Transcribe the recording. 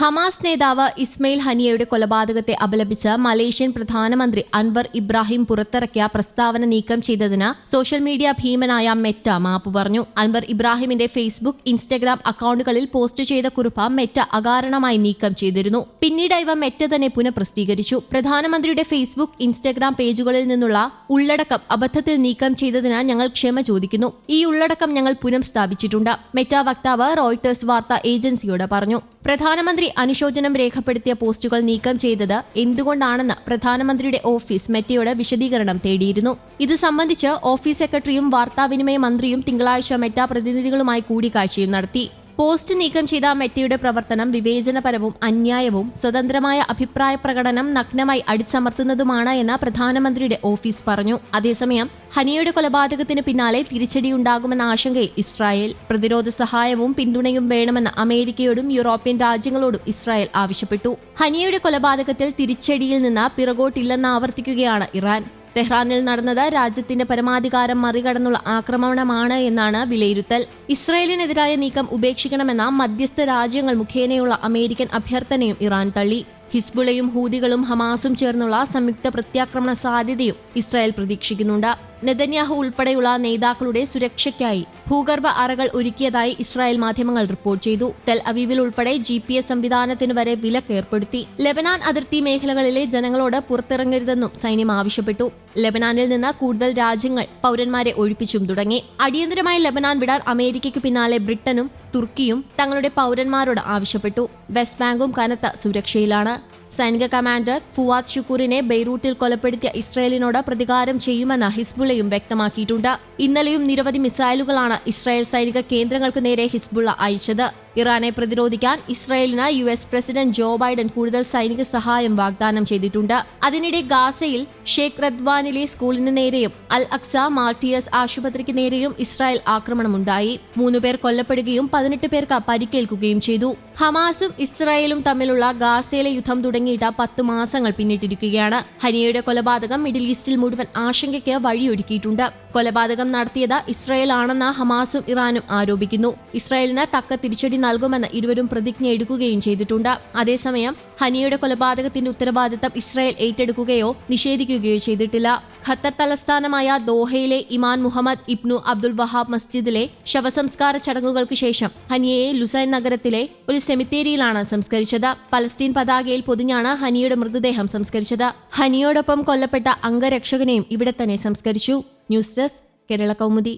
Hamas നേതാവ് Ismail ഹനിയയുടെ കൊലപാതകത്തെ അപലപിച്ച് Malaysian പ്രധാനമന്ത്രി അൻവർ ഇബ്രാഹിം പുറത്തിറക്കിയ പ്രസ്താവന നീക്കം ചെയ്തതിന് സോഷ്യൽ മീഡിയ ഭീമനായ മെറ്റ മാപ്പ് പറഞ്ഞു. അൻവർ ഇബ്രാഹിമിന്റെ ഫേസ്ബുക്ക് ഇൻസ്റ്റഗ്രാം അക്കൌണ്ടുകളിൽ പോസ്റ്റ് ചെയ്ത കുറിപ്പ് മെറ്റ അകാരണമായി നീക്കം ചെയ്തിരുന്നു. പിന്നീട് ഇവ മെറ്റ തന്നെ പുനഃപ്രസിദ്ധീകരിച്ചു. പ്രധാനമന്ത്രിയുടെ ഫേസ്ബുക്ക് ഇൻസ്റ്റഗ്രാം പേജുകളിൽ നിന്നുള്ള ഉള്ളടക്കം അബദ്ധത്തിൽ നീക്കം ചെയ്തതിന് ഞങ്ങൾ ക്ഷമ ചോദിക്കുന്നു. ഈ ഉള്ളടക്കം ഞങ്ങൾ പുനഃസ്ഥാപിച്ചിട്ടുണ്ട് മെറ്റ വക്താവ് റോയിട്ടേഴ്സ് വാർത്താ ഏജൻസിയോട് പറഞ്ഞു. പ്രധാനമന്ത്രി അനുശോചനം രേഖപ്പെടുത്തിയ പോസ്റ്റുകൾ നീക്കം ചെയ്തത് എന്തുകൊണ്ടാണെന്ന് പ്രധാനമന്ത്രിയുടെ ഓഫീസ് മെറ്റയോട് വിശദീകരണം തേടിയിരുന്നു. ഇത് സംബന്ധിച്ച് ഓഫീസ് സെക്രട്ടറിയും വാർത്താവിനിമയ മന്ത്രിയും തിങ്കളാഴ്ച മെറ്റ പ്രതിനിധികളുമായി കൂടിക്കാഴ്ചയും നടത്തി. പോസ്റ്റ് നീക്കം ചെയ്ത മെത്തിയുടെ പ്രവർത്തനം വിവേചനപരവും അന്യായവും സ്വതന്ത്രമായ അഭിപ്രായ പ്രകടനം നഗ്നമായി അടിച്ചമർത്തുന്നതുമാണ് എന്ന് പ്രധാനമന്ത്രിയുടെ ഓഫീസ് പറഞ്ഞു. അതേസമയം ഹനിയയുടെ കൊലപാതകത്തിന് പിന്നാലെ തിരിച്ചടിയുണ്ടാകുമെന്ന ആശങ്കയിൽ ഇസ്രായേൽ പ്രതിരോധ സഹായവും പിന്തുണയും വേണമെന്ന് അമേരിക്കയോടും യൂറോപ്യൻ രാജ്യങ്ങളോടും ഇസ്രായേൽ ആവശ്യപ്പെട്ടു. ഹനിയയുടെ കൊലപാതകത്തിൽ തിരിച്ചടിയിൽ നിന്ന് പിറകോട്ടില്ലെന്ന് ആവർത്തിക്കുകയാണ് ഇറാൻ. തെഹ്റാനിൽ നടന്നത് രാജ്യത്തിന്റെ പരമാധികാരം മറികടന്നുള്ള ആക്രമണമാണ് എന്നാണ് വിലയിരുത്തൽ. ഇസ്രയേലിനെതിരായ നീക്കം ഉപേക്ഷിക്കണമെന്ന മധ്യസ്ഥ രാജ്യങ്ങൾ മുഖേനയുള്ള അമേരിക്കൻ അഭ്യർത്ഥനയും ഇറാൻ തള്ളി. ഹിസ്ബുളയും ഹൂതികളും ഹമാസും ചേർന്നുള്ള സംയുക്ത പ്രത്യാക്രമണ സാധ്യതയും ഇസ്രായേൽ പ്രതീക്ഷിക്കുന്നുണ്ട്. നെതന്യാഹു ഉൾപ്പെടെയുള്ള നേതാക്കളുടെ സുരക്ഷയ്ക്കായി ഭൂഗർഭ അറകൾ ഒരുക്കിയതായി ഇസ്രായേൽ മാധ്യമങ്ങൾ റിപ്പോർട്ട് ചെയ്തു. തെൽ അവീവിൽ ഉൾപ്പെടെ ജി പി എസ് സംവിധാനത്തിന് വരെ വിലക്ക് ഏർപ്പെടുത്തി. ലെബനാൻ അതിർത്തി മേഖലകളിലെ ജനങ്ങളോട് പുറത്തിറങ്ങരുതെന്നും സൈന്യം ആവശ്യപ്പെട്ടു. ലെബനാനിൽ നിന്ന് കൂടുതൽ രാജ്യങ്ങൾ പൗരന്മാരെ ഒഴിപ്പിച്ചും തുടങ്ങി. അടിയന്തരമായി ലെബനാൻ വിടാൻ അമേരിക്കയ്ക്ക് പിന്നാലെ ബ്രിട്ടനും തുർക്കിയും തങ്ങളുടെ പൗരന്മാരോട് ആവശ്യപ്പെട്ടു. വെസ്റ്റ് ബാങ്കും കനത്ത സുരക്ഷയിലാണ്. സൈനിക കമാൻഡർ ഫുവാദ് ഷുക്കൂറിനെ ബെയ്റൂട്ടിൽ കൊലപ്പെടുത്തിയ ഇസ്രയേലിനോട് പ്രതികാരം ചെയ്യുമെന്ന് ഹിസ്ബുള്ളയും വ്യക്തമാക്കിയിട്ടുണ്ട്. ഇന്നലെയും നിരവധി മിസൈലുകളാണ് ഇസ്രായേൽ സൈനിക കേന്ദ്രങ്ങൾക്ക് നേരെ ഹിസ്ബുള്ള അയച്ചത്. ഇറാനെ പ്രതിരോധിക്കാൻ ഇസ്രായേലിന് U S president Joe Biden കൂടുതൽ സൈനിക സഹായം വാഗ്ദാനം ചെയ്തിട്ടുണ്ട്. അതിനിടെ ഗാസയിൽ ഷെയ്ഖ് റദ്വാനിലെ സ്കൂളിന് നേരെയും അൽ അക്സ മാർട്ടിയസ് ആശുപത്രിക്ക് നേരെയും ഇസ്രായേൽ ആക്രമണമുണ്ടായി. മൂന്നുപേർ കൊല്ലപ്പെടുകയും പതിനെട്ട് പേർക്ക് പരിക്കേൽക്കുകയും ചെയ്തു. ഹമാസും ഇസ്രായേലും തമ്മിലുള്ള ഗാസയിലെ യുദ്ധം തുടങ്ങിയിട്ട് പത്ത് മാസങ്ങൾ പിന്നിട്ടിരിക്കുകയാണ്. ഹനിയയുടെ കൊലപാതകം മിഡിൽ ഈസ്റ്റിൽ മുഴുവൻ ആശങ്കയ്ക്ക് വഴിയൊരുക്കിയിട്ടുണ്ട്. കൊലപാതകം നടത്തിയത് ഇസ്രായേൽ ആണെന്ന് ഹമാസും ഇറാനും ആരോപിക്കുന്നു. ഇസ്രായേലിന് തക്ക തിരിച്ചടി നൽകുമെന്ന് ഇരുവരും പ്രതിജ്ഞ എടുക്കുകയും ചെയ്തിട്ടുണ്ട്. അതേസമയം ഹനിയുടെ കൊലപാതകത്തിന്റെ ഉത്തരവാദിത്തം ഇസ്രായേൽ ഏറ്റെടുക്കുകയോ നിഷേധിക്കുകയോ ചെയ്തിട്ടില്ല. ഖത്തർ തലസ്ഥാനമായ ദോഹയിലെ ഇമാൻ മുഹമ്മദ് ഇബ്നു അബ്ദുൽ വഹാബ് മസ്ജിദിലെ ശവസംസ്കാര ചടങ്ങുകൾക്ക് ശേഷം ഹനിയയെ ലുസൈൻ നഗരത്തിലെ ഒരു സെമിത്തേരിയിലാണ് സംസ്കരിച്ചത്. പലസ്തീൻ പതാകയിൽ പൊതിഞ്ഞാണ് ഹനിയുടെ മൃതദേഹം സംസ്കരിച്ചത്. ഹനിയോടൊപ്പം കൊല്ലപ്പെട്ട അംഗരക്ഷകനെയും ഇവിടെ തന്നെ സംസ്കരിച്ചു. News desk Kerala Kaumudi.